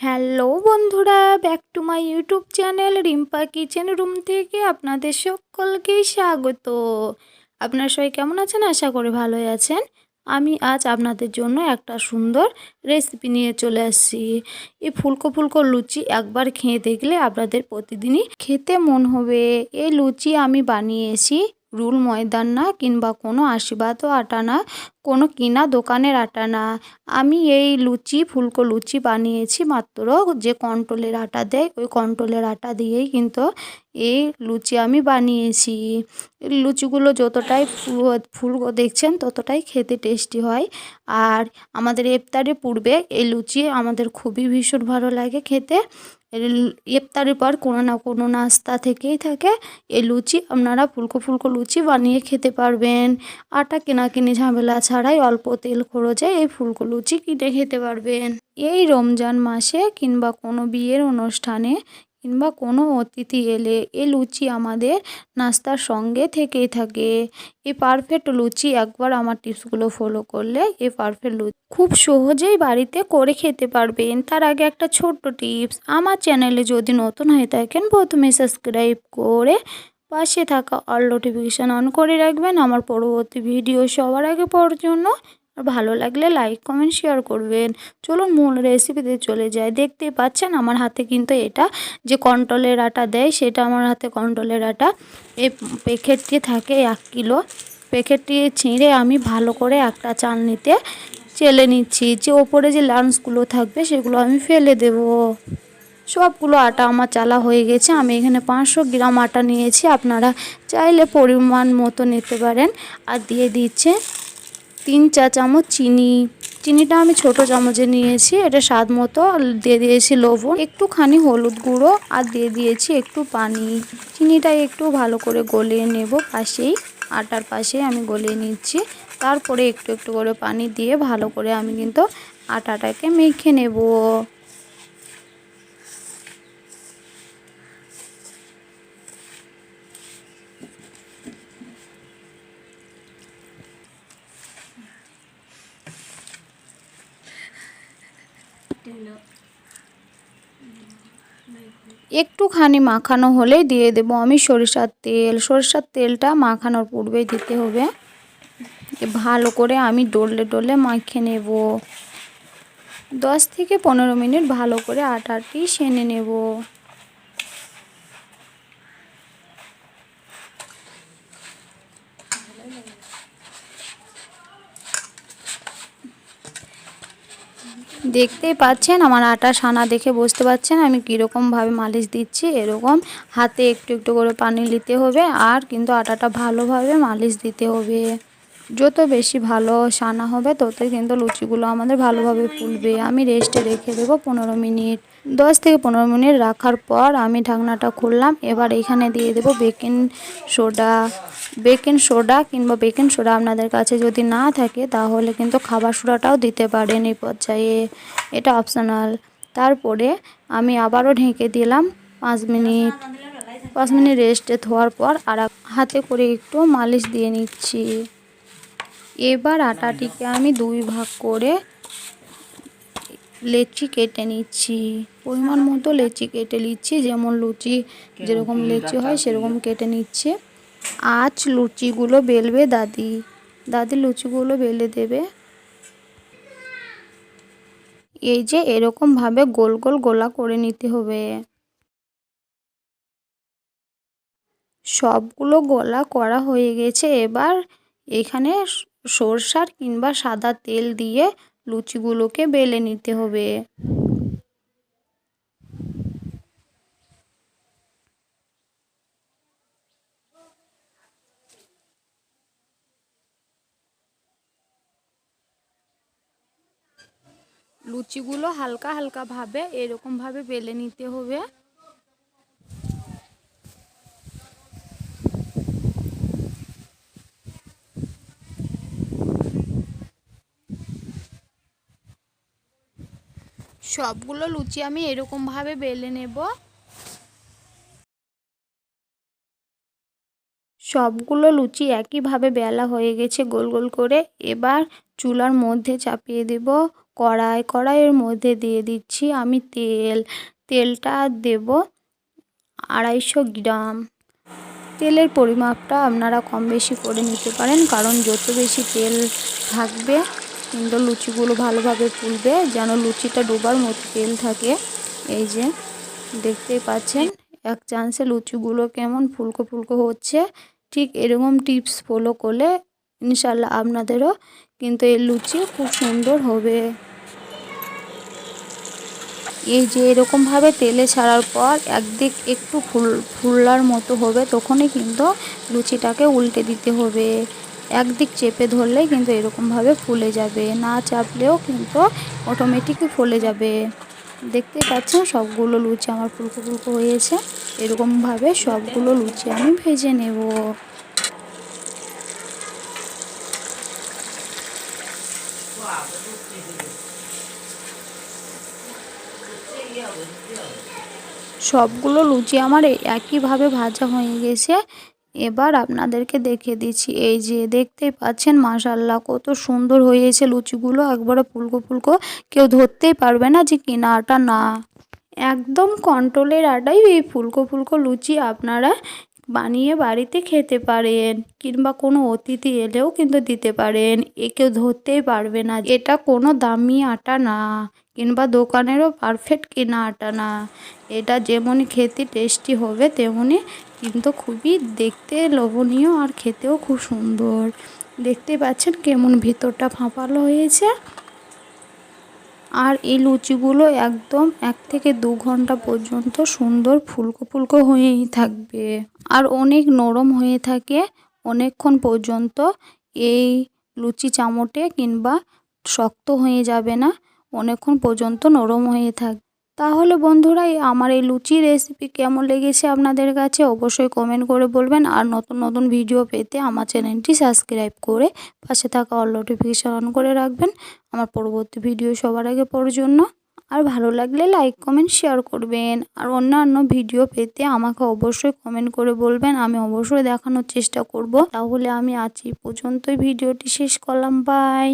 Hello বন্ধুরা, back to my YouTube channel Rimpa kitchen room থেকে আপনাদের সকলকেই স্বাগত। আপনারা সবাই কেমন আছেন? আশা করি ভালোই আছেন। আমি আজ আপনাদের জন্য একটা সুন্দর রেসিপি নিয়ে চলে আসছি। এই ফুলকো ফুলকো লুচি একবার খেয়ে দেখলে আপনাদের প্রতিদিনই খেতে মন হবে। এই লুচি আমি বানিয়েছি। রুল ময়দান না কিংবা কোনো আশীর্বাদও আটা না, কোনো কিনা দোকানের আটা না। আমি এই লুচি, ফুলকো লুচি বানিয়েছি মাত্র, যে কন্ট্রোলের আটা দেয় ওই কন্ট্রোলের আটা দিয়েই কিন্তু এই লুচি আমি বানিয়েছি। লুচিগুলো যতটাই ফুলকো দেখছেন ততটাই খেতে টেস্টি হয়। আর আমাদের ইফতারের পূর্বে এই লুচি আমাদের খুবই ভীষণ ভালো লাগে খেতে। ইফতারের পর কোনো না কোনো নাস্তা থেকেই থাকে। এই লুচি আপনারা ফুলকো ফুলকো লুচি বানিয়ে খেতে পারবেন। আটা কেনা কিনে ঝামেলা ছাড়াই অল্প তেল খরচে এই ফুলকো লুচি কিনে খেতে পারবেন। এই রমজান মাসে কিংবা কোনো বিয়ের অনুষ্ঠানে কিংবা কোনো অতিথি এলে এ লুচি আমাদের নাস্তার সঙ্গে থেকেই থাকে। এই পারফেক্ট লুচি একবার আমার টিপসগুলো ফলো করলে এই পারফেক্ট লুচি খুব সহজেই বাড়িতে করে খেতে পারবেন। তার আগে একটা ছোট্ট টিপস আমার চ্যানেলে যদি নতুন হয়ে থাকেন প্রথমে সাবস্ক্রাইব করে পাশে থাকা অল নোটিফিকেশান অন করে রাখবেন। আমার পরবর্তী ভিডিও সবার আগে পাওয়ার জন্য ভালো লাগলে লাইক কমেন্ট শেয়ার করবেন। চলুন মূল রেসিপিতে চলে যায় দেখতে পাচ্ছেন আমার হাতে কিন্তু এটা যে কন্ট্রোলের আটা দেয়, সেটা আমার হাতে কন্ট্রোলের আটা। এই প্যাকেটটি থাকে এক কিলো প্যাকেটটি ছিঁড়ে আমি ভালো করে একটা চালনিতে চেলে নিচ্ছি। যে ওপরে যে লাঞ্চগুলো থাকবে, সেগুলো আমি ফেলে দেব। সবগুলো আটা আমার চালা হয়ে গেছে। আমি এখানে পাঁচশো গ্রাম আটা নিয়েছি। আপনারা চাইলে পরিমাণ মতো নিতে পারেন। আর দিয়ে দিচ্ছে তিন চা চামচ চিনি। চিনিটা আমি ছোট চামচে নিয়েছি, এটা স্বাদ মতো। দিয়ে দিয়েছি লবণ, একটুখানি হলুদ গুঁড়ো আর দিয়ে দিয়েছি একটু পানি। চিনিটা একটু ভালো করে গলিয়ে নেব পাশেই, আটার পাশে আমি গলিয়ে নিচ্ছি। তারপরে একটু একটু করে পানি দিয়ে ভালো করে আমি কিন্তু আটাটাকে মেখে নেব। একটুখানি মাখানো হলে দিয়ে দেব। আমি সরিষার তেল, সরিষার তেলটা মাখানোর পূর্বেই দিতে হবে। ভালো করে আমি ডলে ডলে মাখে নেব। দশ থেকে পনেরো মিনিট ভালো করে আটাটি সেনে নেব। দেখতেই পাচ্ছেন, আমার আটা সানা দেখে বুঝতে পারছেন আমি কীরকমভাবে মালিশ দিচ্ছি। এরকম হাতে একটু একটু করে পানি নিতে হবে আর কিন্তু আটাটা ভালোভাবে মালিশ দিতে হবে। যত বেশি ভালো সানা হবে, ততই কিন্তু লুচিগুলো আমাদের ভালোভাবে ফুলবে। আমি রেস্টে রেখে দেবো পনেরো মিনিট। দশ থেকে পনেরো মিনিট রাখার পর আমি ঢাকনাটা খুললাম। এবার এখানে দিয়ে দেবো বেকিং সোডা। বেকিং সোডা কিংবা বেকিং সোডা আপনাদের কাছে যদি না থাকে, তাহলে কিন্তু খাবার সোডাটাও দিতে পারেন এই পর্যায়ে। এটা অপশনাল তারপরে আমি আবারও ঢেকে দিলাম পাঁচ মিনিট। পাঁচ মিনিট রেস্টে ধোয়ার পর আর হাতে করে একটু মালিশ দিয়ে নিচ্ছি। এবার আটাটিকে আমি দুই ভাগ করে লেচি কেটে নিচ্ছি। পরিমাণ মতো লেচি কেটে নিচ্ছি যেমন লুচি যেরকম লেচি হয় সেরকম কেটে নিচ্ছে। আজ লুচিগুলো বেলবে দাদি। দাদি লুচিগুলো বেলে দেবে। এই যে এরকমভাবে গোল গোল গোলা করে নিতে হবে। সবগুলো গোলা করা হয়ে গেছে। এবার এখানে সরষার কিংবা সাদা তেল দিয়ে লুচিগুলোকে বেলে নিতে হবে। লুচিগুলো হালকা হালকা হালকাভাবে এরকমভাবে বেলে নিতে হবে। সবগুলো লুচি আমি এরকমভাবে বেলে নেব। সবগুলো লুচি একইভাবে বেলা হয়ে গেছে গোল গোল করে। এবার চুলার মধ্যে চাপিয়ে দেব। কড়াই, কড়াইয়ের মধ্যে দিয়ে দিচ্ছি আমি তেল। তেলটা দেব আড়াইশো গ্রাম। তেলের পরিমাপটা আপনারা কম বেশি করে নিতে পারেন, কারণ যত বেশি তেল থাকবে কিন্তু লুচিগুলো ভালোভাবে ফুলবে, যেন লুচিটা ডোবার মতো তেল থাকে। এই যে, দেখতেই পাচ্ছেন, এক চান্সে লুচিগুলো কেমন ফুলকো ফুলকো হচ্ছে। ঠিক এরকম টিপস ফলো করলে ইনশাল্লাহ আপনাদেরও কিন্তু এই লুচি খুব সুন্দর হবে। এই যে, এরকমভাবে তেলে ছাড়ার পর একদিক একটু ফুল, ফুলার মতো হবে, তখনই কিন্তু লুচিটাকে উল্টে দিতে হবে। একদিক চেপে ধরলেই কিন্তু এরকমভাবে ফুলে যাবে। না চাপলেও কিন্তু অটোমেটিকই ফুলে যাবে। দেখতে পাচ্ছেন সবগুলো লুচি আমার ফুলকো ফুলকো হয়েছে। এরকমভাবে সবগুলো লুচি আমি ভেজে নেব। সবগুলো লুচি আমার একইভাবে ভাজা হয়ে গেছে। এবার আপনাদেরকে দেখে দিচ্ছি। এই যে দেখতেই পাচ্ছেন মাশাল্লাহ কত সুন্দর হয়েছে লুচিগুলো। একবারে ফুলকো ফুলকো কেউ ধরতেই পারবে না যে কিনা আটা না। একদম কন্ট্রোলের আটাই এই ফুলকো ফুলকো লুচি আপনারা বানিয়ে বাড়িতে খেতে পারেন কিংবা কোনো অতিথি এলেও কিন্তু দিতে পারেন। এ কেউ ধরতেই পারবে না এটা কোনো দামি আটা না। কিংবা দোকানেরও পারফেক্ট কেনা আটা না। এটা যেমনই খেতে টেস্টি হবে তেমনই কিন্তু খুবই দেখতে লোভনীয় আর খেতেও খুব সুন্দর। দেখতে পাচ্ছেন কেমন ভিতরটা ফাঁপালো হয়েছে। আর এই লুচিগুলো একদম এক থেকে দু ঘণ্টা পর্যন্ত সুন্দর ফুলকো ফুলকো হয়েই থাকবে। আর অনেক নরম হয়ে থাকে অনেকক্ষণ পর্যন্ত। এই লুচি চামটে কিংবা শক্ত হয়ে যাবে না। অনেকক্ষণ পর্যন্ত নরম হয়ে থাকবে তাহলে বন্ধুরা আমার এই লুচি রেসিপি কেমন লেগেছে আপনাদের কাছে অবশ্যই কমেন্ট করে বলবেন আর নতুন নতুন ভিডিও পেতে আমার চ্যানেলটি সাবস্ক্রাইব করে পাশে থাকা অল নোটিফিকেশান অন করে রাখবেন। আমার পরবর্তী ভিডিও সবার আগে পড়ার জন্য। আর ভালো লাগলে লাইক কমেন্ট শেয়ার করবেন। আর অন্যান্য ভিডিও পেতে আমাকে অবশ্যই কমেন্ট করে বলবেন। আমি অবশ্যই দেখানোর চেষ্টা করব। তাহলে আমি আজ পর্যন্তই। ভিডিওটি শেষ করলাম। বাই